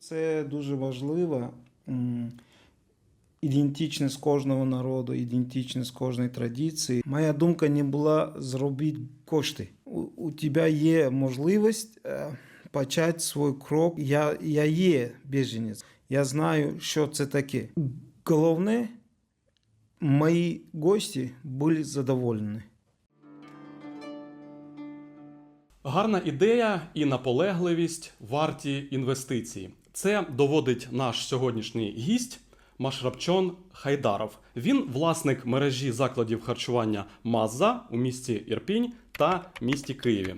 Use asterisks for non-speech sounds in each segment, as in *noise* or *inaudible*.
Це дуже важливо. Ідентичність кожного народу, ідентичність кожної традиції. Моя думка не була зробити кошти. У, у тебе є можливість е, почати свій крок. Я, я є біженець. Я знаю, що це таке. Головне, мої гості були задоволені. Гарна ідея і наполегливість варті інвестицій. Це доводить наш сьогоднішній гість Машрапчон Хайдаров. Він власник мережі закладів харчування Маза у місті Ірпінь та місті Києві.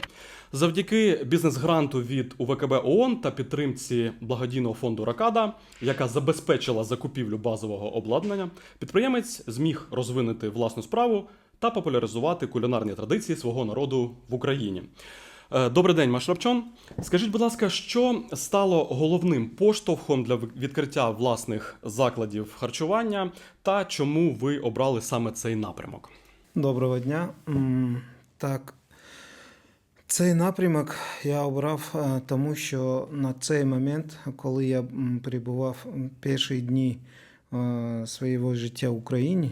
Завдяки бізнес-гранту від УВКБ ООН та підтримці благодійного фонду Ракада, яка забезпечила закупівлю базового обладнання, підприємець зміг розвинути власну справу та популяризувати кулінарні традиції свого народу в Україні. Е, Добрий день, Машрапчон. Скажіть, будь ласка, що стало головним поштовхом для відкриття власних закладів харчування та чому ви обрали саме цей напрямок? Доброго дня. Так, цей напрямок я обрав, е, тому що на цей момент, коли я перебував перші дні е, свого життя в Україні,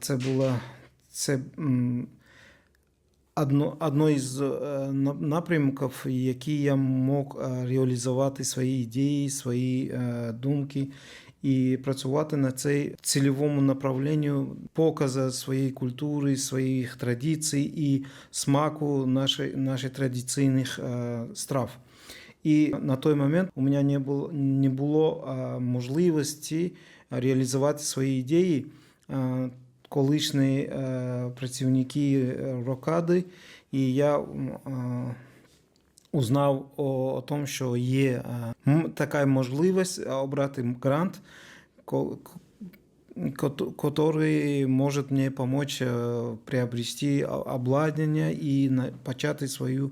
це було це одно, одно із е, напрямків, які я мог е, реалізувати свої ідеї, свої е, думки і працювати на цей цільовому направленню показу своєї культури, своїх традицій і смаку наших, наших традиційних е, страв. І на той момент у мене не було, не було е, можливості реалізувати свої ідеї. Е, Колишні е, працівники е, Рокади, і я е, узнав о, о том, що є е, така можливість обрати грант, который может мне помочь э, приобрести обладнання і почати свою,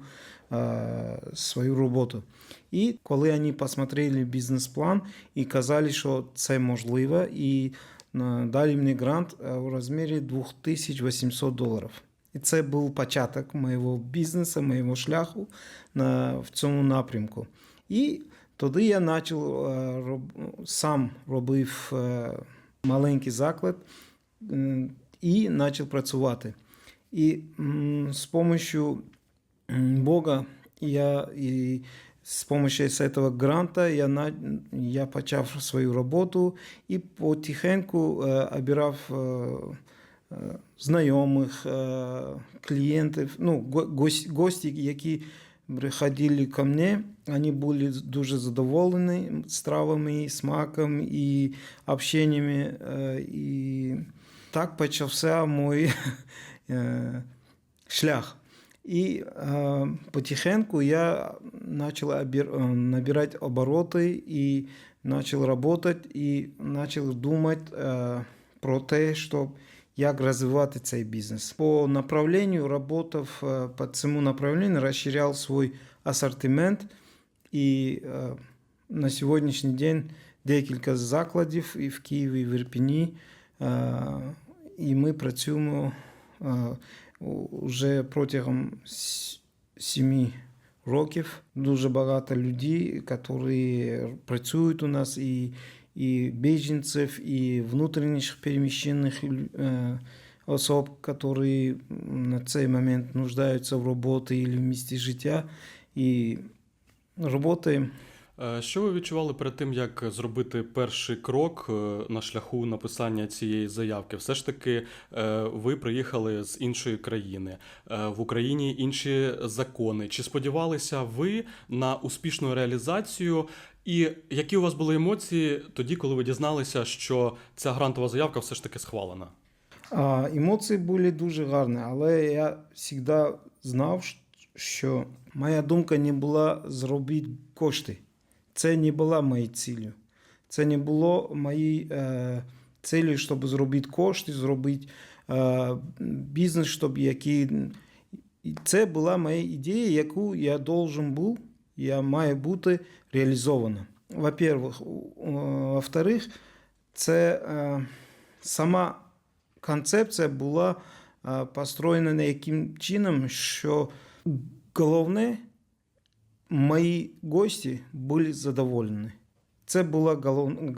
е, свою роботу. І коли вони посмотрели бізнес-план і казали, що це можливо, і е, дали мені грант у розмірі 2800 доларів. І це був початок моєго бізнесу, моєго шляху на, в цьому напрямку. І тоді я почав е, роб, сам робив е, маленький заклад і почав працювати. І з допомогою Бога я і з допомогою цього гранта я, на, я почав свою роботу і потихеньку е, обирав е, е, знайомих, е, клієнтів, ну, го- гості, які приходили ко мне, вони були дуже задоволені стравами, смаком і общеннями. е, І так почався мій е, *laughs* шлях. І е, потихеньку я почал обир- е, набирать обороти і почав працювати, і почав думати е, про те, щоб як розвивати цей бізнес. По направленню работав е, по цьому направленню, розширяв свій асортимент і е, на сьогоднішній день декілька закладів і в Києві, і в Ірпіні. Е, І ми працюємо е, вже протягом с- семи років. Дуже багато людей, які працюють у нас, і, і біженців, і внутрішніх переміщених е, особ, які на цей момент нуждаються в роботі або в місці життя. І роботи Що ви відчували перед тим, як зробити перший крок е, на шляху написання цієї заявки? Все ж таки, е, ви приїхали з іншої країни, Е, в Україні інші закони. Чи сподівалися ви на успішну реалізацію? І які у вас були емоції тоді, коли ви дізналися, що ця грантова заявка все ж таки схвалена? Емоції були дуже гарні, але я завжди знав, що моя думка не була зробити кошти. Це не була моєю цілею. Це не було моєю е, цілею, щоб зробити кошти, зробити е, бізнес, щоб який. Це була моя ідея, яку я должен був, я має бути реалізована. Во-первых, во-вторых, це е, сама концепція була е, построєна яким чином, що головне мої гості були задоволені. Це була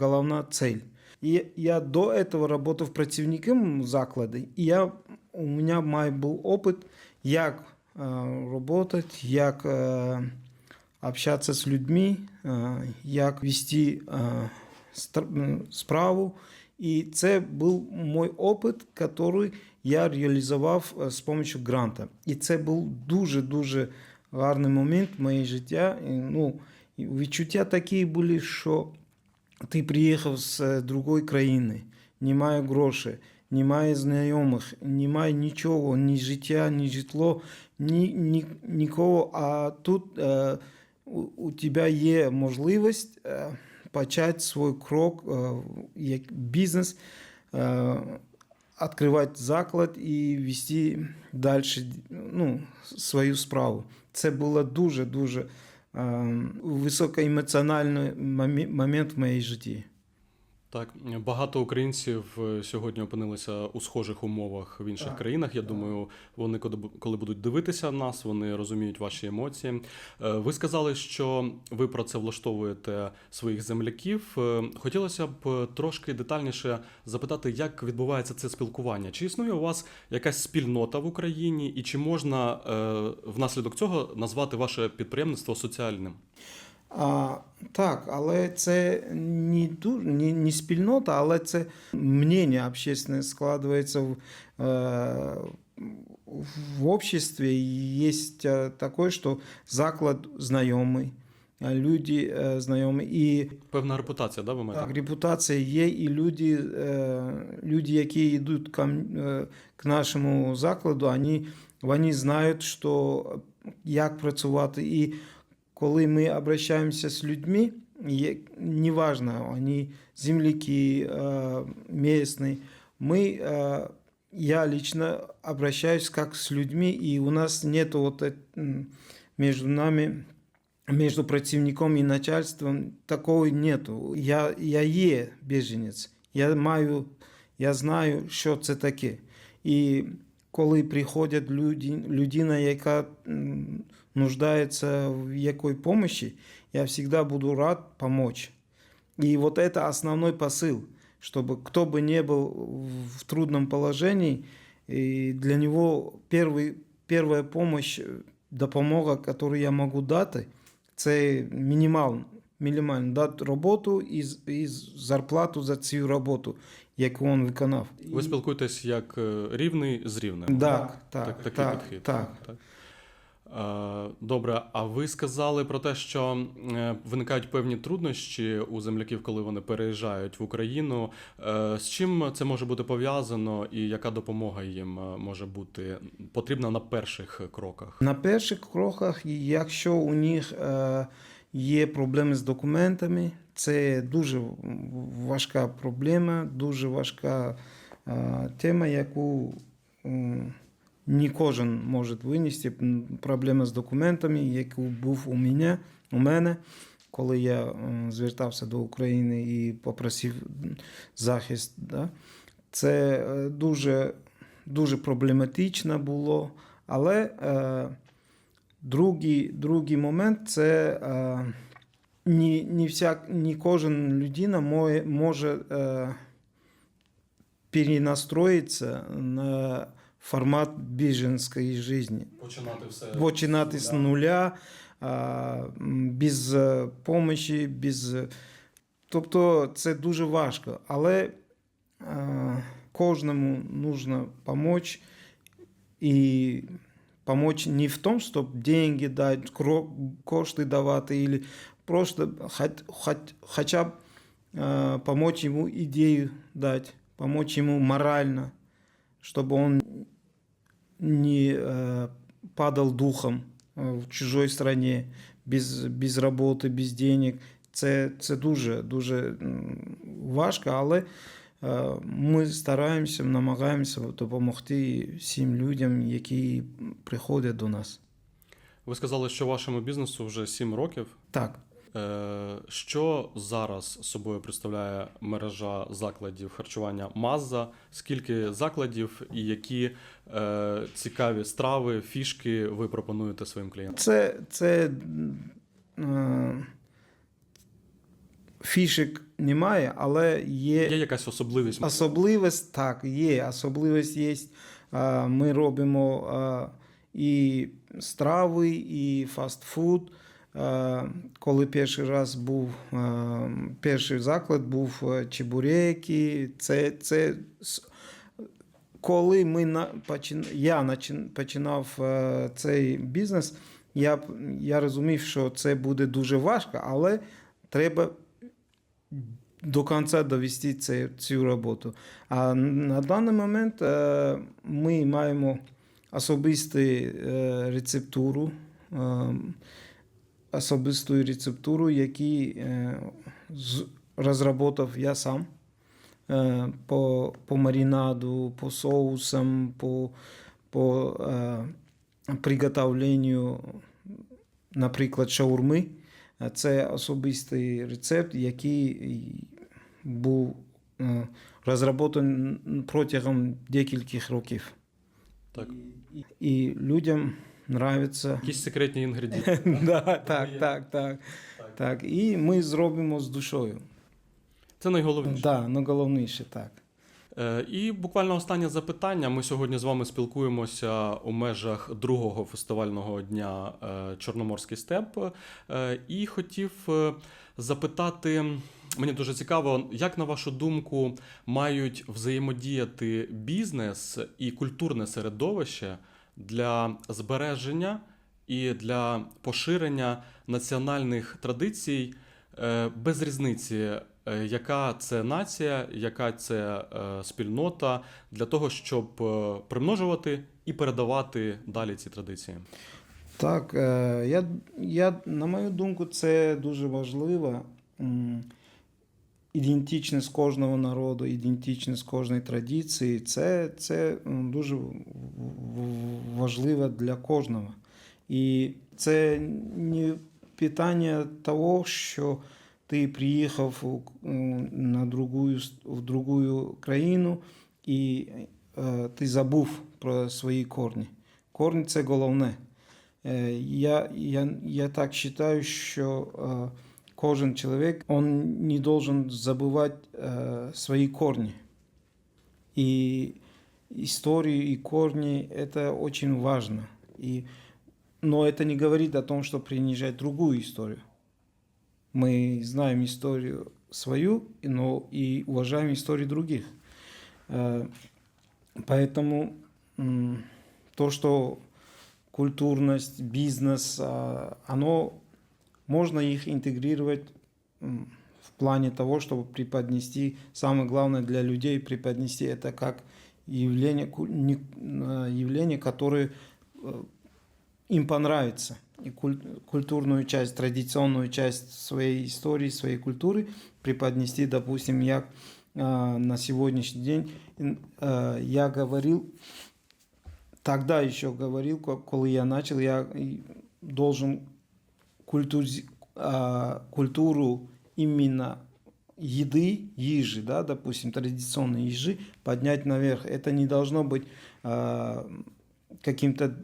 головна цель. І я до цього працював працівником закладу, і я, у мене має був опит, як працювати, як е, общатися з людьми, е, як вести справу. І це був мій опит, який я реалізував з допомогою гранта. І це був дуже-дуже гарний момент в моєї життя. І, ну, і відчуття такі були, що ти приїхав з е, другої країни, немає грошей, немає знайомих, немає нічого, ні життя, ні житло, ні, ні, нікого. А тут е, у, у тебе є можливість е, почати свій крок е, як бізнес, е, відкривати заклад і вести далі ну, свою справу. Це було дуже-дуже е, високоемоціональний момі- момент в моїй житті. Так, багато українців е, сьогодні опинилися у схожих умовах в інших Так, країнах. Я думаю, вони коли бу- коли будуть дивитися нас, вони розуміють ваші емоції. Е, Ви сказали, що ви працевлаштовуєте своїх земляків. Е, Хотілося б трошки детальніше запитати, як відбувається це спілкування. Чи існує у вас якась спільнота в Україні, і чи можна внаслідок цього назвати ваше підприємництво соціальним? А, так, але це не, не, не спільнота, але це мнення общественне складається в, е, в обществі. Є таке, що заклад знайомий, люди е, знайомі. І Певна репутація, да, ви маєте? так, репутація є, і люди, е, люди які йдуть к, е, к нашому закладу, вони, вони знають, що, як працювати. І коли ми обращаємося з людьми, є, неважно, вони земляки, е, місні, ми, е, я лично обращаюсь как с людьми, и у нас нет вот между нами между противником і начальством такого нету. Я, я є біженець. Я маю, я знаю, що це таке. І коли приходять люди, людина, яка м, нуждається в якій помощі, я завжди буду рад помочь. И вот это основной посыл, чтобы кто бы не был в трудном положении, и для него первый, первая помощь, допомога, которую я могу дати, це мінімально, мінімально дати роботу і, і зарплату за цю роботу, яку він виконав. Ви спілкуєтесь як е, рівний з рівним. Так, так, Так, такий так, підхід. так. Е, Добре, а ви сказали про те, що е, виникають певні труднощі у земляків, коли вони переїжджають в Україну. Е, З чим це може бути пов'язано, і яка допомога їм може бути потрібна на перших кроках? На перших кроках, якщо у них є проблеми з документами, це дуже важка проблема, дуже важка тема, яку не кожен може винести. Проблема з документами, яку був у мене, у мене коли я звертався до України і попросив захист. Да? Це е, дуже, дуже проблематично було. Але е, другий, другий момент це е, не, не, всяк, не кожен людина може, може е, перенастроїтися на формат біженської житті. Починати все Починати з нуля, м, без е, помощі, без. е, Тобто це дуже важко. Але е, кожному потрібно допомогти. І помочь не в тому, щоб деньги дати, кро- кошти давати, или просто хоч, хоч, хоча б е, помочь йому ідею дати, помочь йому морально, щоб він не э, падал духом э, в чужой стране, без, без роботи, без денег. Це, це дуже, дуже важко, але ми стараємося, намагаємося допомогти всім людям, які приходять до нас. Ви сказали, що вашому бізнесу вже 7 років. Так. Е, Що зараз собою представляє мережа закладів харчування Мазза? Скільки закладів і які е, цікаві страви, фішки ви пропонуєте своїм клієнтам? Це, це е, фішек немає, але є Є якась особливість? Особливість так, є. Особливість є. Ми робимо і страви, і фастфуд. Коли перший раз був перший заклад був чебуреки. Це, це коли ми на, я починав цей бізнес, я, я розумів, що це буде дуже важко, але треба до кінця довести це, цю роботу. А на даний момент е, ми маємо особисту е, рецептуру, е, особисту рецептуру, яку е, розробив я сам. Е, По, по маринаду, по соусам, по, по е, приготовленню, наприклад, шаурми. Це особистий рецепт, який був е, розроблений протягом декількох років. Так. І, і людям нравиться. Якісь секретні інгредієнти. *laughs* да, так, так, так, так. І ми зробимо з душою. Це найголовніше. Да, ну головніше так. Е, І буквально останнє запитання. Ми сьогодні з вами спілкуємося у межах другого фестивального дня е, Чорноморський степ. Е, І хотів запитати. Мені дуже цікаво, як на вашу думку мають взаємодіяти бізнес і культурне середовище для збереження і для поширення національних традицій без різниці, яка це нація, яка це е, спільнота, для того, щоб е, примножувати і передавати далі ці традиції. Так, е, я, я, на мою думку, це дуже важливо. Ідентичність кожного народу, ідентичність кожної традиції це, це дуже важливо для кожного. І це не питання того, що ти приїхав у- м, на другую, с- в другу країну і е, ти забув про свої корні. Корні це головне. Е, Я, я, я так считаю, що е, кожен чоловік он не должен забывать э, свои корни. И историю и корни это очень важно. И, но это не говорит о том, что принижать другую историю. Мы знаем историю свою, но и уважаем историю других. Э, Поэтому то, что культурность, бизнес, а, оно можно их интегрировать в плане того, чтобы преподнести, самое главное для людей преподнести это как явление, э, явление которое э, им понравится. Культурную часть, традиционную часть своей истории, своей культуры преподнести, допустим, я э, на сегодняшний день э, я говорил, тогда еще говорил, ко- коли я начал, я должен культури- а, культуру именно еды, ежи, да, допустим, традиционные ежи, поднять наверх. Это не должно быть каким-то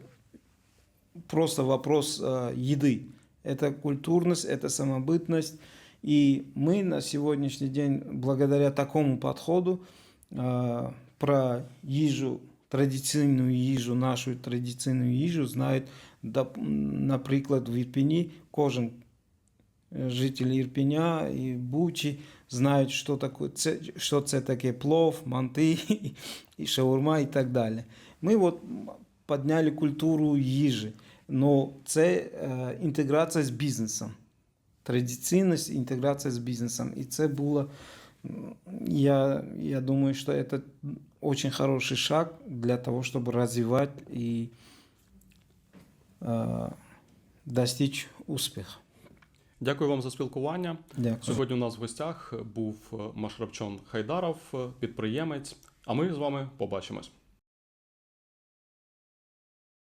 просто вопрос а, еды. Это культурность, это самобытность. И мы на сегодняшний день, благодаря такому подходу, а, про їжу, традиційну їжу, нашу традиційну їжу знають, доп- наприклад, в Ірпіні кожен е, житель Ірпеня і Бучі знають, що, таке, це, що це таке плов, манти, *laughs* і шаурма і так далі. Ми от підняли культуру їжі, але це е, інтеграція з бізнесом. Традиційність, інтеграція з бізнесом. І це було, м, я, я думаю, что это очень хороший шаг для того, чтобы развивать и э, достичь успеха. Дякую вам за спілкування. Дякую. Сьогодні у нас в гостях був е, Машрапчон Хайдаров, е, підприємець. А ми з вами побачимось.